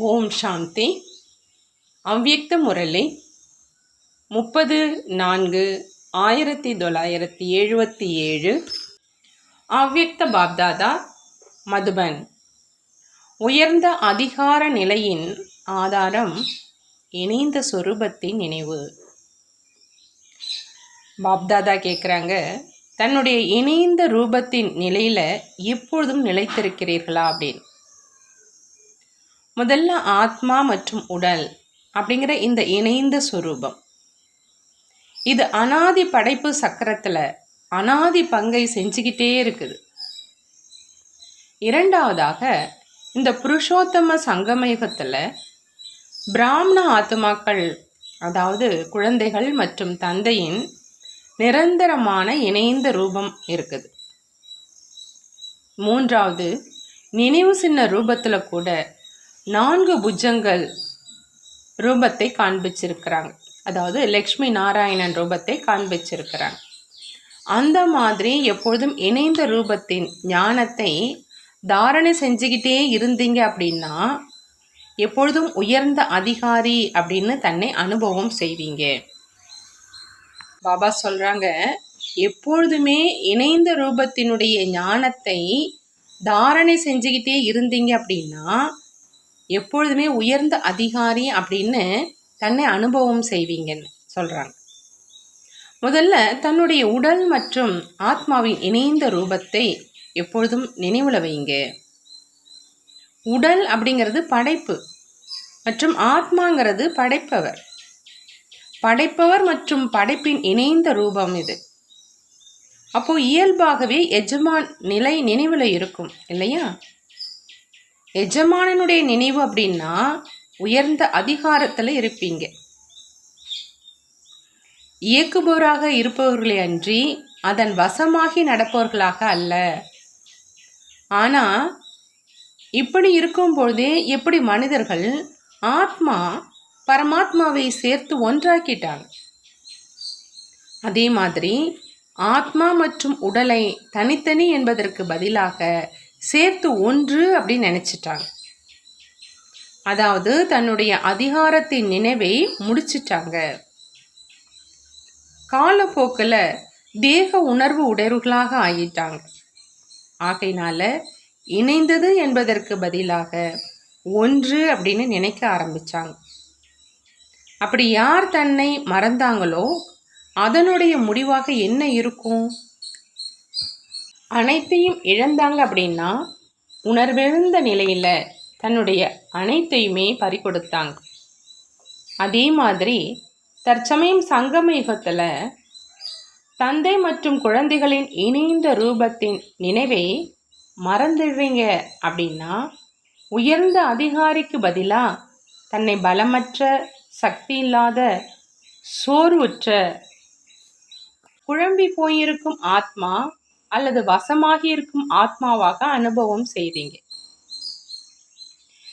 ஓம் சாந்தி. அவ்யக்த முரளி. முப்பது நான்கு ஆயிரத்தி தொள்ளாயிரத்தி எழுபத்தி ஏழு. அவ்யக்த பாப்தாதா மதுபன். உயர்ந்த அதிகார நிலையின் ஆதாரம் இணைந்த சொரூபத்தின் நினைவு. பாப்தாதா கேட்குறாங்க தன்னுடைய இணைந்த ரூபத்தின் நிலையில் எப்பொழுதும் நிலைத்திருக்கிறீர்களா? அப்படின்னு. முதல்ல ஆத்மா மற்றும் உடல் அப்படிங்கிற இந்த இணைந்த சுரூபம். இது அனாதி படைப்பு சக்கரத்தில் அனாதி பங்கை செஞ்சுக்கிட்டே இருக்குது. இரண்டாவதாக இந்த புருஷோத்தம சங்கமயுகத்தில் பிராமண ஆத்மாக்கள் அதாவது குழந்தைகள் மற்றும் தந்தையின் நிரந்தரமான இணைந்த ரூபம் இருக்குது. மூன்றாவது நினைவு சின்ன ரூபத்தில் கூட நான்கு புஜங்கள் ரூபத்தை காண்பிச்சிருக்கிறாங்க. அதாவது லக்ஷ்மி நாராயணன் ரூபத்தை காண்பிச்சிருக்கிறாங்க. அந்த மாதிரி எப்பொழுதும் இணைந்த ரூபத்தின் ஞானத்தை தாரணை செஞ்சுக்கிட்டே இருந்தீங்க அப்படின்னா எப்பொழுதும் உயர்ந்த அதிகாரி அப்படின்னு தன்னை அனுபவம் செய்வீங்க. பாபா சொல்கிறாங்க எப்பொழுதுமே இணைந்த ரூபத்தினுடைய ஞானத்தை தாரணை செஞ்சுக்கிட்டே இருந்தீங்க அப்படின்னா எப்பொழுதுமே உயர்ந்த அதிகாரி அப்படின்னு தன்னை அனுபவம் செய்வீங்கன்னு சொல்கிறாங்க முதல்ல தன்னுடைய உடல் மற்றும் ஆத்மாவின் இணைந்த ரூபத்தை எப்பொழுதும் நினைவுல வைங்க உடல் அப்படிங்கிறது படைப்பு மற்றும் ஆத்மாங்கிறது படைப்பவர். படைப்பவர் மற்றும் படைப்பின் இணைந்த ரூபம் இது. அப்போ இயல்பாகவே எஜமான் நிலை நினைவில் இருக்கும் இல்லையா? எஜமானனுடைய நினைவு அப்படின்னா உயர்ந்த அதிகாரத்தில் இருப்பீங்க. இயக்குபவராக இருப்பவர்களே அன்றி அதன் வசமாகி நடப்பவர்களாக அல்ல. ஆனால் இப்படி இருக்கும் பொழுதே எப்படி மனிதர்கள் ஆத்மா பரமாத்மாவை சேர்த்து ஒன்றாக்கிட்டாங்க? அதே மாதிரி ஆத்மா மற்றும் உடலை தனித்தனி என்பதற்கு பதிலாக சேர்த்து ஒன்று அப்படின்னு நினச்சிட்டாங்க. அதாவது தன்னுடைய அதிகாரத்தின் நினைவை முடிச்சிட்டாங்க. காலப்போக்கில் தேக உணர்வு உடையவர்களாக ஆகிட்டாங்க. ஆகையினால இணைந்தது என்பதற்கு பதிலாக ஒன்று அப்படின்னு நினைக்க ஆரம்பித்தாங்க அப்படி யார் தன்னை மறந்தாங்களோ அதனுடைய முடிவாக என்ன இருக்கும்? அனைத்தையும் இழந்தாங்க அப்படின்னா உணர்வெழுந்த நிலையில் தன்னுடைய அனைத்தையுமே பறிகொடுத்தாங்க. அதே மாதிரி தற்சமயம் சங்கம யுகத்தில் தந்தை மற்றும் குழந்தைகளின் இணைந்த ரூபத்தின் நினைவை மறந்துடுறீங்க அப்படின்னா உயர்ந்த அதிகாரிக்கு பதிலாக தன்னை பலமற்ற சக்தி இல்லாத சோர்வுற்ற குழம்பி போயிருக்கும் ஆத்மா அல்லது வசமாகி இருக்கும் ஆத்மாவாக அனுபவம் செய்தீங்க.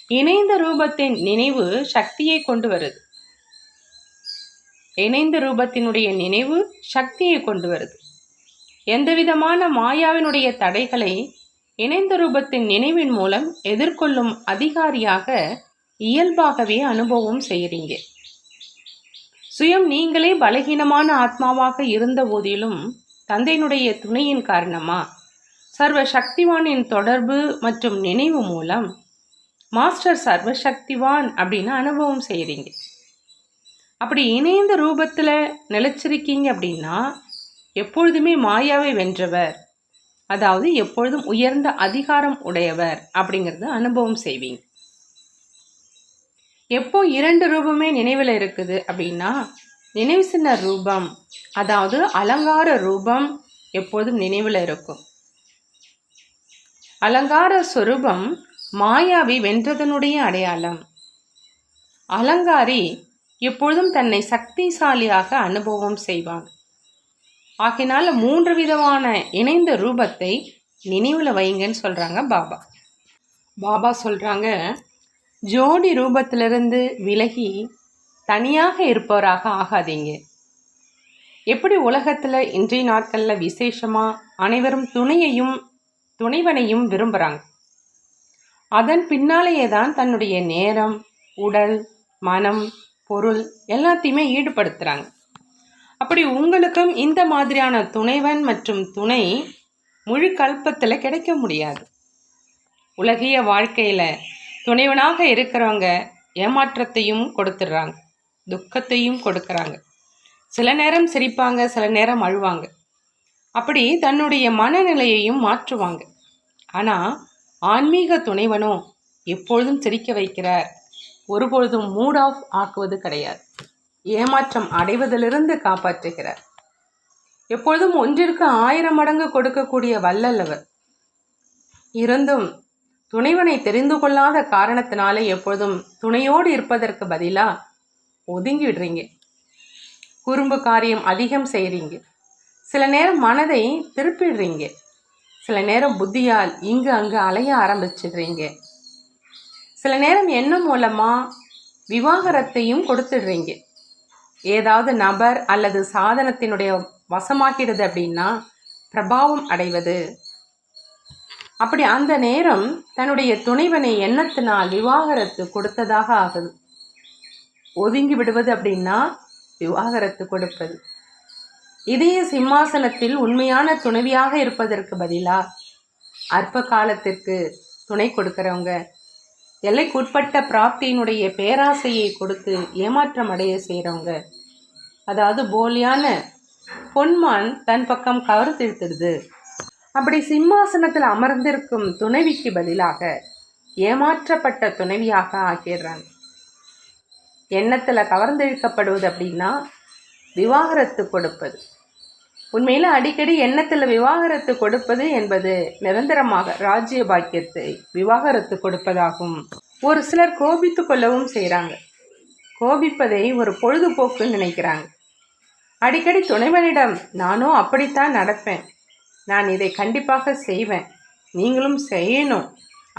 இணைந்த ரூபத்தின் நினைவு சக்தியை கொண்டு வருது. இணைந்த ரூபத்தினுடைய நினைவு சக்தியை கொண்டு வருது. எந்த விதமான மாயாவினுடைய தடைகளை இணைந்த ரூபத்தின் நினைவின் மூலம் எதிர்கொள்ளும் அதிகாரியாக இயல்பாகவே அனுபவம் செய்கிறீங்க சுயம் நீங்களே பலகீனமான ஆத்மாவாக இருந்த போதிலும் தந்தையினுடைய துணையின் காரணமா? சர்வ சக்திவானின் தொடர்பு மற்றும் நினைவு மூலம் மாஸ்டர் சர்வ சக்திவான் அப்படின்னு அனுபவம் செய்கிறீங்க அப்படி இணைந்த ரூபத்தில் நிலச்சிருக்கீங்க அப்படின்னா எப்பொழுதுமே மாயாவை வென்றவர் அதாவது எப்பொழுதும் உயர்ந்த அதிகாரம் உடையவர் அப்படிங்கிறத அனுபவம் செய்வீங்க. எப்போ இரண்டு ரூபமே நினைவில் இருக்குது அப்படின்னா நினைவு சின்ன ரூபம் அதாவது அலங்கார ரூபம் எப்போதும் நினைவில் இருக்கும். அலங்கார சொரூபம் மாயாவை வென்றதனுடைய அடையாளம். அலங்காரி எப்பொழுதும் தன்னை சக்திசாலியாக அனுபவம் செய்வாங்க ஆகினால மூன்று விதமான இணைந்த ரூபத்தை நினைவில் வைங்கன்னு சொல்கிறாங்க பாபா. பாபா சொல்கிறாங்க ஜோடி ரூபத்திலிருந்து விலகி தனியாக இருப்பவராக ஆகாதீங்க. எப்படி உலகத்தில் இன்றைய நாட்களில் விசேஷமாக அனைவரும் துணையையும் துணைவனையும் விரும்புகிறாங்க அதன் பின்னாலேயே தான் தன்னுடைய நேரம் உடல் மனம் பொருள் எல்லாத்தையுமே ஈடுபடுத்துகிறாங்க அப்படி உங்களுக்கும் இந்த மாதிரியான துணைவன் மற்றும் துணை முழு கல்பத்தில் கிடைக்க முடியாது. உலகிய வாழ்க்கையில் துணைவனாக இருக்கிறவங்க ஏமாற்றத்தையும் கொடுத்துட்றாங்க. துக்கத்தையும் கொடுக்குறாங்க. சில நேரம் சிரிப்பாங்க சில நேரம் அழுவாங்க. அப்படி தன்னுடைய மனநிலையையும் மாற்றுவாங்க. ஆனால் ஆன்மீக துணைவனோ எப்பொழுதும் சிரிக்க வைக்கிறார். ஒருபொழுதும் மூட் ஆஃப் ஆக்குவது கிடையாது. ஏமாற்றம் அடைவதிலிருந்து காப்பாற்றுகிறார். எப்பொழுதும் ஒன்றிற்கு ஆயிரம் மடங்கு கொடுக்கக்கூடிய வல்லல்லவர் இருந்தும் துணைவனை தெரிந்து கொள்ளாத காரணத்தினாலே எப்பொழுதும் துணையோடு இருப்பதற்கு பதிலாக ஒதுங்கி விடுறீங்க. குறும்பு காரியம் அதிகம் செய்கிறீங்க சில நேரம் மனதை திருப்பிடுறீங்க. சில நேரம் புத்தியால் இங்கு அங்கு அலைய ஆரம்பிச்சிடுறீங்க. சில நேரம் எண்ணம் மூலமாக விவாகரத்தையும் கொடுத்துடுறீங்க. ஏதாவது நபர் அல்லது சாதனத்தினுடைய வசமாகிறது அப்படின்னா பிரபாவம் அடைவது. அப்படி அந்த நேரம் தன்னுடைய துணைவனை எண்ணத்தினால் விவாகரத்து கொடுத்ததாக ஆகுது. ஒதுங்கி விடுவது அப்படின்னா விவாகரத்து கொடுப்பது. இதய சிம்மாசனத்தில் உண்மையான துணைவியாக இருப்பதற்கு பதிலாக அற்ப காலத்திற்கு துணை கொடுக்கிறவங்க எல்லைக்குட்பட்ட பிராப்தியினுடைய பேராசையை கொடுத்து ஏமாற்றம் அடைய செய்கிறவங்க அதாவது போலியான பொன்மான் தன் பக்கம் கவர்த்திழுத்துடுது அப்படி சிம்மாசனத்தில் அமர்ந்திருக்கும் துணைவிக்கு பதிலாக ஏமாற்றப்பட்ட துணைவியாக ஆக்கிடுறாங்க எண்ணத்தில் கவர்ந்தெழுக்கப்படுவது அப்படின்னா விவாகரத்து கொடுப்பது. உண்மையில் அடிக்கடி எண்ணத்தில் விவாகரத்து கொடுப்பது என்பது நிரந்தரமாக ராஜ்ய பாக்கியத்தை விவாகரத்து கொடுப்பதாகும். ஒரு சிலர் கோபித்து கொள்ளவும் செய்கிறாங்க கோபிப்பதை ஒரு பொழுதுபோக்குன்னு நினைக்கிறாங்க. அடிக்கடி துணைவனிடம் நானும் அப்படித்தான் நடப்பேன். நான் இதை கண்டிப்பாக செய்வேன். நீங்களும் செய்யணும்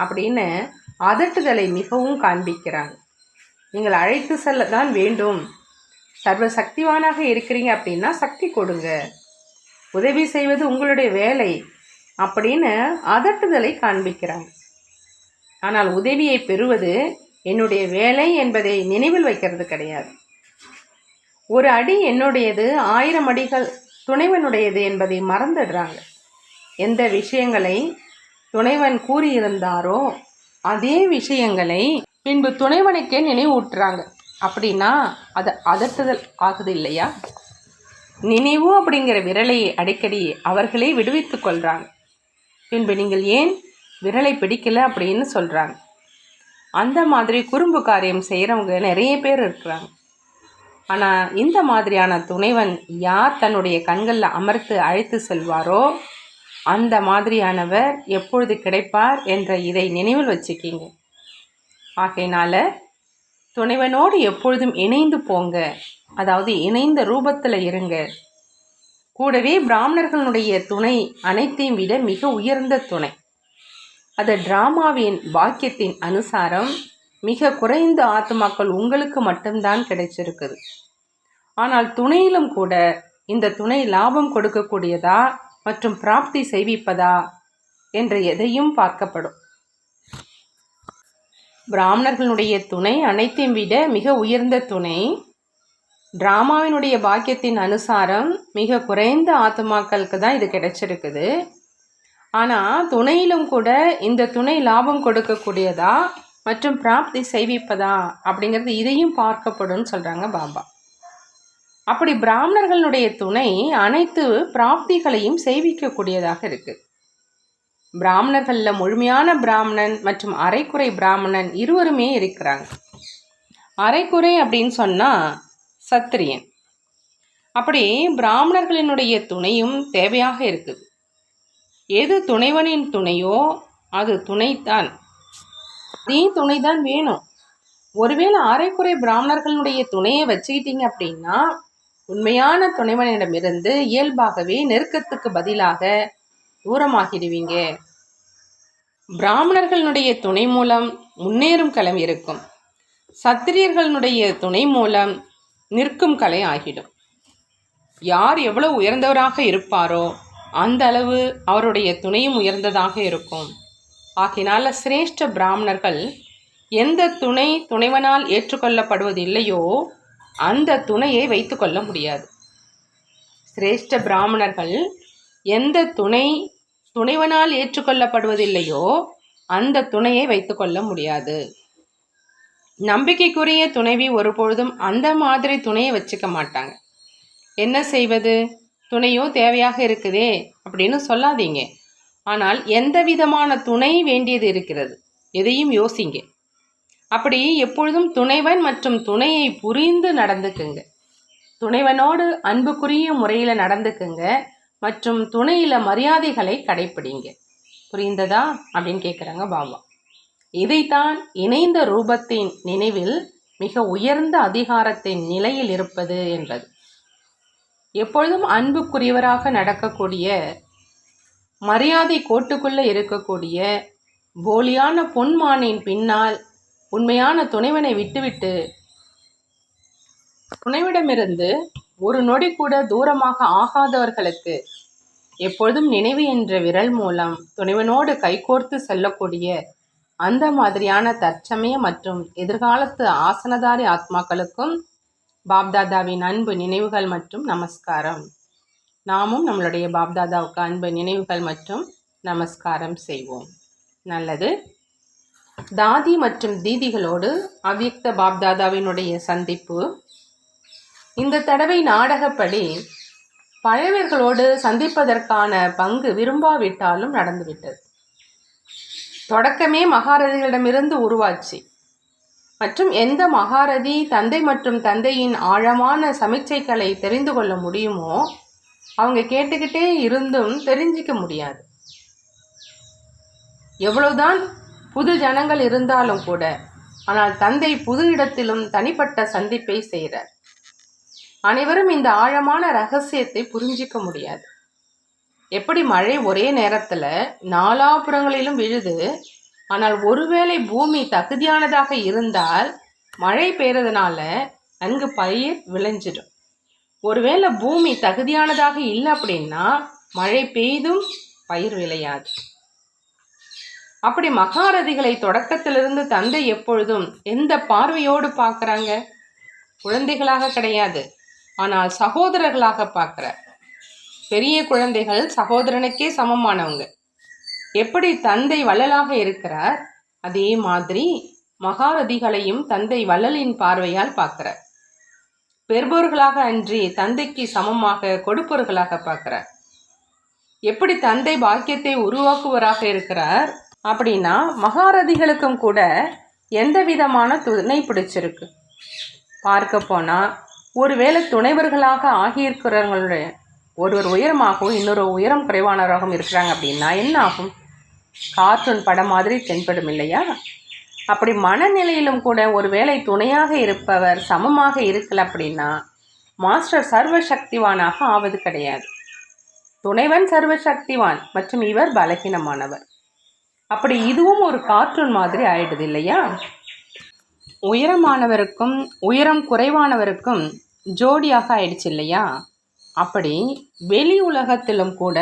அப்படின்னு அதட்டுதலை மிகவும் காண்பிக்கிறாங்க. நீங்கள் அழைத்து செல்ல தான் வேண்டும். சர்வ சக்திவானாக இருக்கிறீங்க அப்படின்னா சக்தி கொடுங்க. உதவி செய்வது உங்களுடைய வேலை அப்படின்னு அதட்டுதலை காண்பிக்கிறாங்க ஆனால் உதவியை பெறுவது என்னுடைய வேலை என்பதை நினைவில் வைக்கிறது கிடையாது. ஒரு அடி என்னுடையது ஆயிரம் அடிகள் துணைவனுடையது என்பதை மறந்துடுறாங்க. எந்த விஷயங்களை துணைவன் கூறியிருந்தாரோ அதே விஷயங்களை பின்பு துணைவனுக்கே நினைவூட்டுறாங்க. அப்படின்னா அது அதட்டுதல் ஆகுது இல்லையா? நினைவு அப்படிங்கிற விரலை அடிக்கடி அவர்களே விடுவித்து கொள்கிறாங்க பின்பு நீங்கள் ஏன் விரலை பிடிக்கல அப்படின்னு சொல்கிறாங்க அந்த மாதிரி குறும்பு காரியம் செய்கிறவங்க நிறைய பேர் இருக்கிறாங்க. ஆனால் இந்த மாதிரியான துணைவன் யார் தன்னுடைய கண்களில் அமர்த்து அழைத்து செல்வாரோ அந்த மாதிரியானவர் எப்பொழுது கிடைப்பார் என்ற இதை நினைவில் வச்சுக்கிங்க. ஆகையினால் துணைவனோடு எப்பொழுதும் இணைந்து போங்க. அதாவது இணைந்த ரூபத்தில் இருங்க. கூடவே பிராமணர்களுடைய துணை அனைத்தையும் விட மிக உயர்ந்த துணை. அது டிராமாவின் வாக்கியத்தின் அனுசாரம் மிக குறைந்த ஆத்மாக்கள் உங்களுக்கு மட்டும்தான் கிடைச்சிருக்குது. ஆனால் துணையிலும் கூட இந்த துணை லாபம் கொடுக்கக்கூடியதா மற்றும் பிராப்தி செய்விப்பதா என்ற எதையும் பார்க்கப்படும். பிராமணர்களுடைய துணை அனைத்தையும் விட மிக உயர்ந்த துணை. டிராமாவினுடைய பாக்கியத்தின் அனுசாரம் மிக குறைந்த ஆத்மாக்களுக்கு தான் இது கிடைச்சிருக்குது. ஆனால் துணையிலும் கூட இந்த துணை லாபம் கொடுக்கக்கூடியதா மற்றும் பிராப்தி செய்விப்பதா அப்படிங்கிறது இதையும் பார்க்கப்படும் சொல்கிறாங்க பாபா. அப்படி பிராமணர்களுடைய துணை அனைத்து பிராப்திகளையும் செய்விக்கக்கூடியதாக இருக்குது பிராமணர்களில் முழுமையான பிராமணன் மற்றும் அரைக்குறை பிராமணன் இருவருமே இருக்கிறாங்க. அரைக்குறை அப்படின்னு சொன்னால் சத்திரியன். அப்படி பிராமணர்களினுடைய துணையும் தேவையாக இருக்குது. எது துணைவனின் துணையோ அது துணைத்தான். நீ துணைதான் வேணும். ஒருவேளை அரைக்குறை பிராமணர்களுடைய துணையை வச்சுக்கிட்டீங்க அப்படின்னா உண்மையான துணைவனிடமிருந்து இயல்பாகவே நெருக்கத்துக்கு பதிலாக தூரமாகிடுவீங்க. பிராமணர்களுடைய துணை மூலம் முன்னேறும் கலை இருக்கும். சத்திரியர்களுடைய துணை மூலம் நிற்கும் கலை ஆகிடும். யார் எவ்வளவு உயர்ந்தவராக இருப்பாரோ அந்த அளவு அவருடைய துணையும் உயர்ந்ததாக இருக்கும். ஆகினால சிரேஷ்ட பிராமணர்கள் எந்த துணை துணைவனால் ஏற்றுக்கொள்ளப்படுவது இல்லையோ அந்த துணையை வைத்துக்கொள்ள முடியாது. சிரேஷ்ட பிராமணர்கள் எந்த துணை துணைவனால் ஏற்றுக்கொள்ளப்படுவதில்லையோ அந்த துணையை வைத்துக்கொள்ள முடியாது. நம்பிக்கைக்குரிய துணைவி ஒருபொழுதும் அந்த மாதிரி துணையை வச்சுக்க மாட்டாங்க. என்ன செய்வது? துணையோ தேவையாக இருக்குதே அப்படின்னு சொல்லாதீங்க. ஆனால் எந்த விதமான துணை வேண்டியது இருக்கிறது? எதையும் யோசிங்க. அப்படி எப்பொழுதும் துணைவன் மற்றும் துணையை புரிந்து நடந்துக்குங்க. துணைவனோடு அன்புக்குரிய முறையில் நடந்துக்குங்க. மற்றும் துணையில் மரியாதைகளை கடைப்பிடிங்க. புரிந்ததா? அப்படின்னு கேட்குறாங்க பாபா. இதைத்தான் இணைந்த ரூபத்தின் நினைவில் மிக உயர்ந்த அதிகாரத்தின் நிலையில் இருப்பது என்பது எப்பொழுதும் அன்புக்குரியவராக நடக்கக்கூடிய மரியாதை கோட்டுக்குள்ளே இருக்கக்கூடிய போலியான பொன்மானின் பின்னால் உண்மையான துணைவனை விட்டுவிட்டு துணைவிடமிருந்து ஒரு நொடி கூட தூரமாக ஆகாதவர்களுக்கு எப்பொழுதும் நினைவு என்ற விரல் மூலம் துணைவனோடு கைகோர்த்து செல்லக்கூடிய அந்த மாதிரியான தற்சமய மற்றும் எதிர்காலத்து ஆசனதாரி ஆத்மாக்களுக்கும் பாப்தாதாவின் அன்பு நினைவுகள் மற்றும் நமஸ்காரம். நாமும் நம்மளுடைய பாப்தாதாவுக்கு அன்பு நினைவுகள் மற்றும் நமஸ்காரம் செய்வோம். நல்லது. தாதி மற்றும் தீதிகளோடு அவ்யக்த பாப்தாதாவினுடைய சந்திப்பு இந்த தடவை நாடகப்படி பழையவர்களோடு சந்திப்பதற்கான பங்கு விரும்பாவிட்டாலும் நடந்துவிட்டது. தொடக்கமே மகாரதிகளிடமிருந்து உருவாச்சு. மற்றும் எந்த மகாரதி தந்தை மற்றும் தந்தையின் ஆழமான சமிச்சைகளை தெரிந்து கொள்ள முடியுமோ அவங்க கேட்டுக்கிட்டே இருந்தும் தெரிஞ்சிக்க முடியாது. எவ்வளவுதான் புது ஜனங்கள் இருந்தாலும் கூட ஆனால் தந்தை புது இடத்திலும் தனிப்பட்ட சந்திப்பை செய்கிறார். அனைவரும் இந்த ஆழமான ரகசியத்தை புரிஞ்சிக்க முடியாது. எப்படி மழை ஒரே நேரத்தில் நாலாபுறங்களிலும் விழுது ஆனால் ஒருவேளை பூமி தகுதியானதாக இருந்தால் மழை பெய்யறதுனால நன்கு பயிர் விளைஞ்சிடும். ஒருவேளை பூமி தகுதியானதாக இல்லை அப்படின்னா மழை பெய்தும் பயிர் விளையாது. அப்படி மகாரதிகளை தொடக்கத்திலிருந்து தந்தை எப்பொழுதும் எந்த பார்வையோடு பார்க்குறாங்க? குழந்தைகளாக கிடையாது. ஆனால் சகோதரர்களாக பார்க்குற பெரிய குழந்தைகள் சகோதரனுக்கே சமமானவங்க. எப்படி தந்தை வள்ளலாக இருக்கிறார்? அதே மாதிரி மகாரதிகளையும் தந்தை வள்ளலின் பார்வையால் பார்க்கிறார். பெறுபவர்களாக அன்றி தந்தைக்கு சமமாக கொடுப்பவர்களாக பார்க்கிறார். எப்படி தந்தை பாக்கியத்தை உருவாக்குவராக இருக்கிறார்? அப்படின்னா மகாரதிகளுக்கும் கூட எந்த விதமான துணை பிடிச்சிருக்கு? பார்க்க போனால் ஒருவேளை துணைவர்களாக ஆகியிருக்கிறவங்களுடைய ஒருவர் உயரமாகவும் இன்னொரு உயரம் குறைவானவராகவும் இருக்கிறாங்க அப்படின்னா என்ன ஆகும்? கார்ட்டூன் படம் மாதிரி தென்படும் இல்லையா? அப்படி மனநிலையிலும் கூட ஒருவேளை துணையாக இருப்பவர் சமமாக இருக்கல அப்படின்னா மாஸ்டர் சர்வ சக்திவானாக ஆவது கிடையாது. துணைவன் சர்வ சக்திவான் மற்றும் இவர் பலகீனமானவர். அப்படி இதுவும் ஒரு கார்ட்டூன் மாதிரி ஆயிடுது இல்லையா? உயரமானவருக்கும் உயரம் குறைவானவருக்கும் ஜோடியாக ஆயிடுச்சு இல்லையா? அப்படி வெளி உலகத்திலும் கூட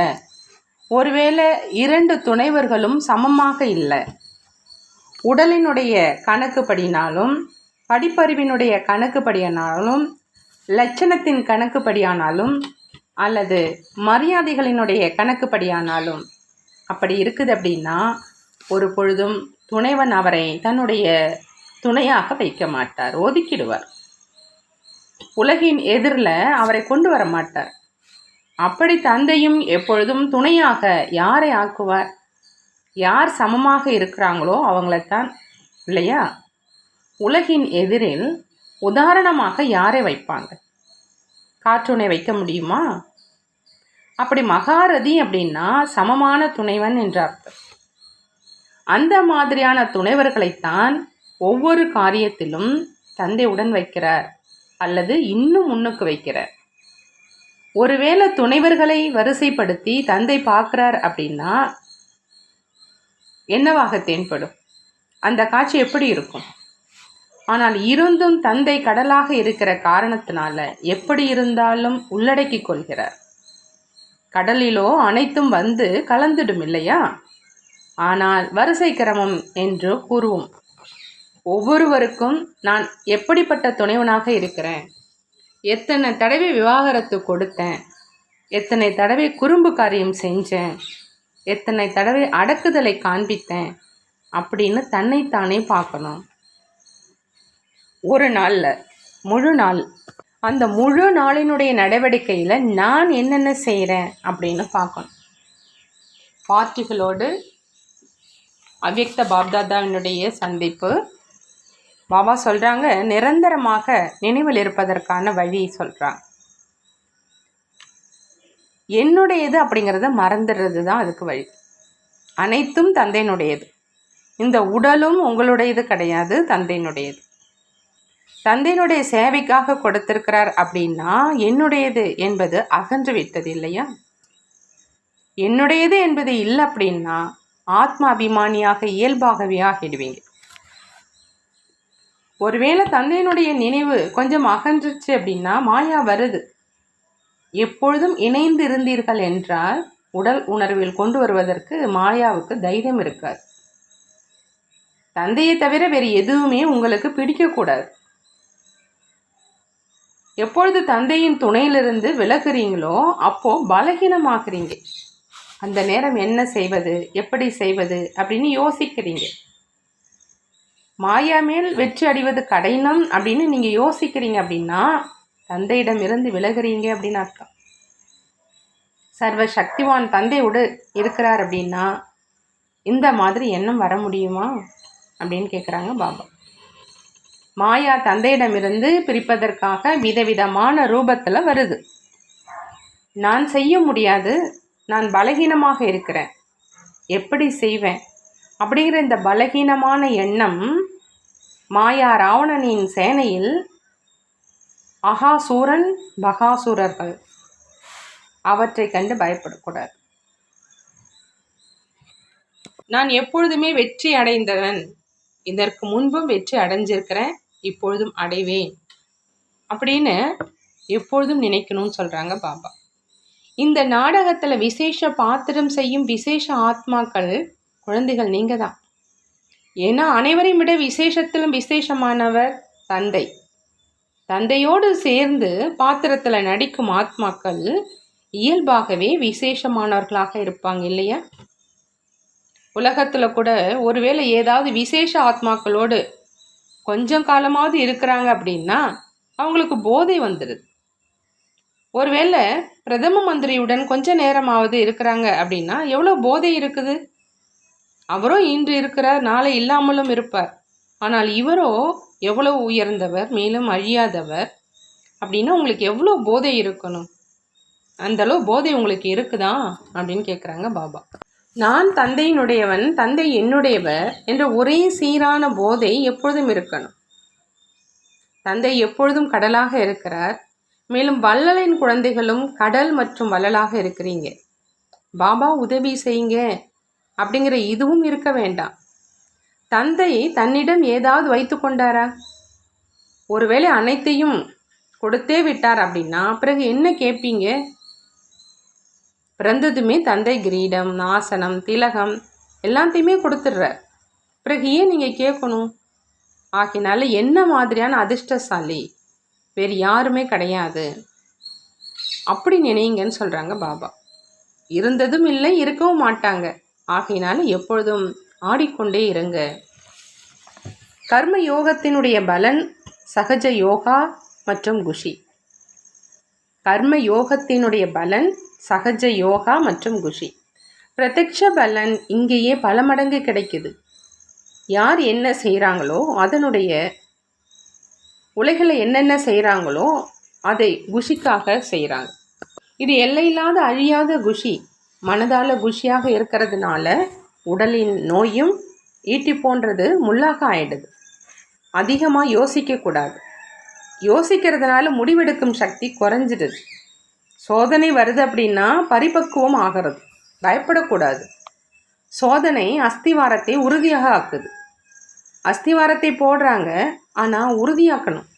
ஒருவேளை இரண்டு துணைவர்களும் சமமாக இல்லை. உடலினுடைய கணக்குப்படினாலும் படிப்பறிவினுடைய கணக்குப்படியானாலும் லட்சணத்தின் கணக்குப்படியானாலும் அல்லது மரியாதைகளினுடைய கணக்குப்படியானாலும் அப்படி இருக்குது அப்படின்னா ஒரு பொழுதும் துணைவன் அவரை தன்னுடைய துணையாக வைக்க மாட்டார் ஒதுக்கிடுவார். உலகின் எதிரில் அவரை கொண்டு வர மாட்டார். அப்படி தந்தையும் எப்பொழுதும் துணையாக யாரை ஆக்குவார்? யார் சமமாக இருக்கிறாங்களோ அவங்களைத்தான் இல்லையா? உலகின் எதிரில் உதாரணமாக யாரை வைப்பாங்க? கார்ட்டூனை வைக்க முடியுமா? அப்படி மகாரதி அப்படின்னா சமமான துணைவன் என்ற அர்த்தம். அந்த மாதிரியான துணைவர்களைத்தான் ஒவ்வொரு காரியத்திலும் தந்தையுடன் வைக்கிறார். அல்லது இன்னும் முன்னுக்கு வைக்கிறார். ஒருவேளை துணைவர்களை வரிசைப்படுத்தி தந்தை பார்க்குறார் அப்படின்னா என்னவாக தென்படும்? அந்த காட்சி எப்படி இருக்கும்? ஆனால் இருந்தும் தந்தை கடலாக இருக்கிற காரணத்தினால எப்படி இருந்தாலும் உள்ளடக்கி கொள்கிறார். கடலிலோ அனைத்தும் வந்து கலந்துடும் இல்லையா? ஆனால் வரிசை கிரமம் என்று கூறுவோம். ஒவ்வொருவருக்கும் நான் எப்படிப்பட்ட துணைவனாக இருக்கிறேன்? எத்தனை தடவை விவாகரத்து கொடுத்தேன்? எத்தனை தடவை குறும்பு காரியம் செஞ்சேன்? எத்தனை தடவை அடக்குதலை காண்பித்தேன்? அப்படின்னு தன்னைத்தானே பார்க்கணும். ஒரு நாளில் முழு நாள். அந்த முழு நாளினுடைய நடவடிக்கையில் நான் என்னென்ன செய்கிறேன் அப்படின்னு பார்க்கணும். பார்ட்டிகளோடு அவ்யக்த பாப்தாதாவினுடைய சந்திப்பு பாபா சொல்கிறாங்க நிரந்தரமாக நினைவில் இருப்பதற்கான வழி சொல்கிறாங்க என்னுடையது அப்படிங்கிறத மறந்துடுறது தான் அதுக்கு வழி. அனைத்தும் தந்தையினுடையது. இந்த உடலும் உங்களுடையது கிடையாது தந்தையினுடையது. தந்தையினுடைய சேவைக்காக கொடுத்திருக்கிறார் அப்படின்னா என்னுடையது என்பது அகன்று விட்டது இல்லையா? என்னுடையது என்பது இல்லை அப்படின்னா ஆத்மாபிமானியாக இயல்பாகவே ஆகிடுவீங்க. ஒருவேளை தந்தையினுடைய நினைவு கொஞ்சம் அகன்றுச்சு அப்படின்னா மாயா வருது. எப்பொழுதும் இணைந்து இருந்தீர்கள் என்றால் உடல் உணர்வில் கொண்டு வருவதற்கு மாயாவுக்கு தைரியம் இருக்காது. தந்தையை தவிர வேறு எதுவுமே உங்களுக்கு பிடிக்கக்கூடாது. எப்பொழுது தந்தையின் துணையிலிருந்து விலகுறீங்களோ அப்போ பலகீனமாக்குறீங்க. அந்த நேரம் என்ன செய்வது எப்படி செய்வது அப்படின்னு யோசிக்கிறீங்க. மாயா மேல் வெற்றி அடைவது கடினம் அப்படின்னு நீங்கள் யோசிக்கிறீங்க அப்படின்னா தந்தையிடம் இருந்து விலகுறீங்க அப்படின்னு அர்த்தம். சர்வ சக்திவான் தந்தையோடு இருக்கிறார் அப்படின்னா இந்த மாதிரி எண்ணம் வர முடியுமா? அப்படின்னு கேட்குறாங்க பாபா. மாயா தந்தையிடமிருந்து பிரிப்பதற்காக விதவிதமான ரூபத்தில் வருது. நான் செய்ய முடியாது நான் பலகீனமாக இருக்கிறேன். எப்படி செய்வேன்? அப்படிங்கிற இந்த பலகீனமான எண்ணம் மாயா ராவணனின் சேனையில் அகாசூரன் பகாசூரர்கள். அவற்றை கண்டு பயப்படக்கூடாது. நான் எப்பொழுதுமே வெற்றி அடைந்தவன். இதற்கு முன்பும் வெற்றி அடைஞ்சிருக்கிறேன் இப்பொழுதும் அடைவேன். அப்படின்னு எப்பொழுதும் நினைக்கணும்னு சொல்கிறாங்க பாபா. இந்த நாடகத்தில் விசேஷ பாத்திரம் செய்யும் விசேஷ ஆத்மாக்கள் குழந்தைகள் நீங்கள் தான் ஏன்னா அனைவரையும் விட விசேஷத்திலும் விசேஷமானவர் தந்தை. தந்தையோடு சேர்ந்து பாத்திரத்தில் நடிக்கும் ஆத்மாக்கள் இயல்பாகவே விசேஷமானவர்களாக இருப்பாங்க இல்லையா? உலகத்தில் கூட ஒருவேளை ஏதாவது விசேஷ ஆத்மாக்களோடு கொஞ்சம் காலமாவது இருக்கிறாங்க அப்படின்னா அவங்களுக்கு போதை வந்துடுது ஒருவேளை பிரதம மந்திரியுடன் கொஞ்ச நேரமாவது இருக்கிறாங்க அப்படின்னா எவ்வளோ போதை இருக்குது? அவரும் இன்று இருக்கிறார் நாளை இல்லாமலும் இருப்பார். ஆனால் இவரோ எவ்வளோ உயர்ந்தவர் மேலும் அழியாதவர் அப்படின்னா உங்களுக்கு எவ்வளோ போதை இருக்கணும்? அந்தளவு போதை உங்களுக்கு இருக்குதா? அப்படின்னு கேட்குறாங்க பாபா. நான் தந்தையினுடையவன் தந்தை என்னுடையவர் என்ற ஒரே சீரான போதை எப்பொழுதும் இருக்கணும். தந்தை எப்பொழுதும் கடலாக இருக்கிறார். மேலும் வள்ளலின் குழந்தைகளும் கடல் மற்றும் வள்ளலாக இருக்கிறீங்க. பாபா உதவி செய்யுங்க. அப்படிங்கிற இதுவும் இருக்க வேண்டாம். தந்தை தன்னிடம் ஏதாவது வைத்து கொண்டாரா? ஒருவேளை அனைத்தையும் கொடுத்தே விட்டார் அப்படின்னா பிறகு என்ன கேட்பீங்க? பிறந்ததுமே தந்தை கிரீடம் நாசனம் திலகம் எல்லாத்தையுமே கொடுத்துட்றார். பிறகு ஏன் நீங்கள் கேட்கணும்? ஆகினால என்ன மாதிரியான அதிர்ஷ்டசாலி? வேறு யாருமே கிடையாது. அப்படி நினைங்கன்னு சொல்கிறாங்க பாபா. இருந்ததும் இல்லை இருக்கவும் மாட்டாங்க. ஆகையினால எப்பொழுதும் ஆடிக்கொண்டே இருங்க. கர்ம யோகத்தினுடைய பலன் சகஜ யோகா மற்றும் குஷி. கர்ம யோகத்தினுடைய பலன் சகஜ யோகா மற்றும் குஷி. பிரத்யக்ஷ பலன் இங்கேயே பல மடங்கு கிடைக்குது. யார் என்ன செய்கிறாங்களோ அதனுடைய உலகில் என்னென்ன செய்கிறாங்களோ அதை குஷிக்காக செய்கிறாங்க இது எல்லையில்லாத அழியாத குஷி. மனதால் குஷியாக இருக்கிறதுனால உடலின் நோயும் ஈட்டி போன்றது முள்ளாக ஆயிடுது. அதிகமாக யோசிக்கக்கூடாது யோசிக்கிறதுனால முடிவெடுக்கும் சக்தி குறைஞ்சிடுது. சோதனை வருது அப்படின்னா பரிபக்குவம் ஆகிறது. பயப்படக்கூடாது. சோதனை அஸ்திவாரத்தை உறுதியாக ஆக்குது. அஸ்திவாரத்தை போடுறாங்க ஆனால் உறுதியாக்கணும்.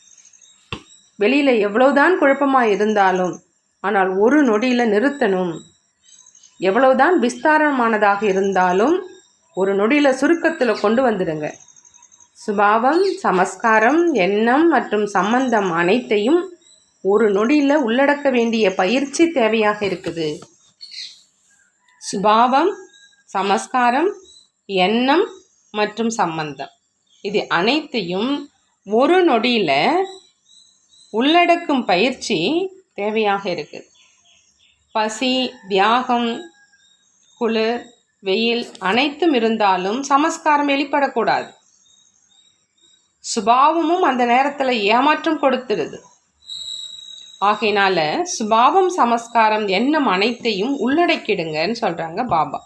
வெளியில் எவ்வளோதான் குழப்பமாக இருந்தாலும் ஆனால் ஒரு நொடியில் நிறுத்தணும். எவ்வளவுதான் விஸ்தாரமானதாக இருந்தாலும் ஒரு நொடியில் சுருக்கத்தில் கொண்டு வந்துடுங்க. சுபாவம் சமஸ்காரம் எண்ணம் மற்றும் சம்பந்தம் அனைத்தையும் ஒரு நொடியில் உள்ளடக்க வேண்டிய பயிற்சி தேவையாக இருக்குது. சுபாவம் சமஸ்காரம் எண்ணம் மற்றும் சம்பந்தம். இது அனைத்தையும் ஒரு நொடியில் உள்ளடக்கும் பயிற்சி தேவையாக இருக்குது. பசி தியாகம் குளிர் வெயில் அனைத்தும் இருந்தாலும் சமஸ்காரம் வெளிப்படக்கூடாது. சுபாவமும் அந்த நேரத்தில் ஏமாற்றம் கொடுத்துருது. ஆகையினால சுபாவம் சமஸ்காரம் எண்ணம் அனைத்தையும் உள்ளடக்கிடுங்கன்னு சொல்கிறாங்க பாபா.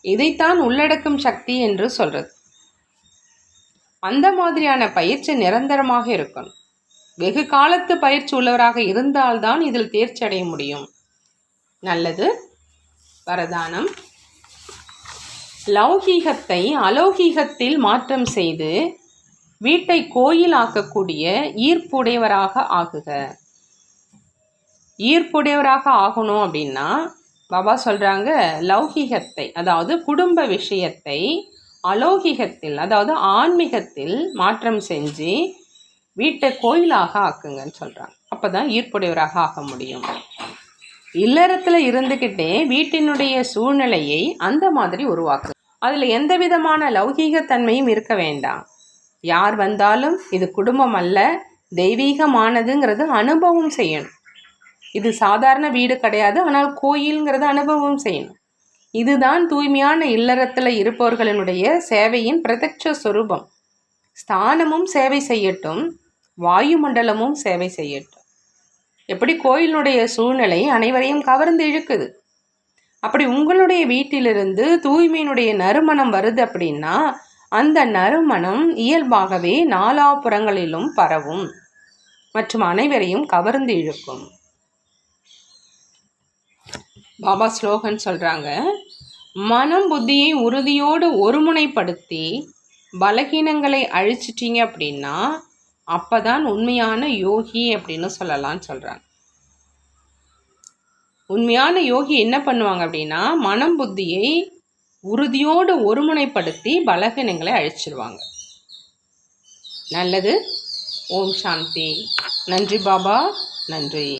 இதைத்தான் உள்ளடக்கும் சக்தி என்று சொல்கிறது அந்த மாதிரியான பயிற்சி நிரந்தரமாக இருக்கணும். வெகு காலத்து பயிற்சி உள்ளவராக இருந்தால்தான் இதில் தேர்ச்சி அடைய முடியும். நல்லது. வரதானம். லௌகீகத்தை அலௌகீகத்தில் மாற்றம் செய்து வீட்டை கோயில் ஆக்கக்கூடிய ஈர்ப்புடையவராக ஆகுக. ஈர்ப்புடையவராக ஆகணும் அப்படின்னா பாபா சொல்கிறாங்க லௌகிகத்தை அதாவது குடும்ப விஷயத்தை அலௌகிகத்தில் அதாவது ஆன்மீகத்தில் மாற்றம் செஞ்சு வீட்டை கோயிலாக ஆக்குங்கன்னு சொல்கிறாங்க அப்போ தான் ஈர்ப்புடையவராக ஆக முடியும். இல்லறத்தில் இருந்துக்கிட்டே வீட்டினுடைய சூழ்நிலையை அந்த மாதிரி உருவாக்கு அதில் எந்த விதமான லௌகீகத்தன்மையும் இருக்க வேண்டாம். யார் வந்தாலும் இது குடும்பம் அல்ல தெய்வீகமானதுங்கிறது அனுபவம் செய்யணும். இது சாதாரண வீடு கிடையாது ஆனால் கோயிலுங்கிறது அனுபவம் செய்யணும். இதுதான் தூய்மையான இல்லறத்தில் இருப்பவர்களினுடைய சேவையின் பிரதட்ச சொரூபம். ஸ்தானமும் சேவை செய்யட்டும் வாயுமண்டலமும் சேவை செய்யட்டும். எப்படி கோயிலுடைய சூழ்நிலை அனைவரையும் கவர்ந்து இழுக்குது. அப்படி உங்களுடைய வீட்டிலிருந்து தூய்மையினுடைய நறுமணம் வருது அப்படின்னா அந்த நறுமணம் இயல்பாகவே நாலாபுறங்களிலும் பரவும் மற்றும் அனைவரையும் கவர்ந்து இழுக்கும். பாபா ஸ்லோகன் சொல்கிறாங்க மனம் புத்தியை உறுதியோடு ஒருமுனைப்படுத்தி பலகீனங்களை அழிச்சிட்டிங்க அப்படின்னா அப்போ தான் உண்மையான யோகி அப்படின்னு சொல்லலாம்னு சொல்கிறாங்க உண்மையான யோகி என்ன பண்ணுவாங்க அப்படின்னா மனம் புத்தியை உறுதியோடு ஒருமுனைப்படுத்தி பலகீனங்களை அழிச்சிருவாங்க. நல்லது. ஓம் சாந்தி. நன்றி பாபா. நன்றி.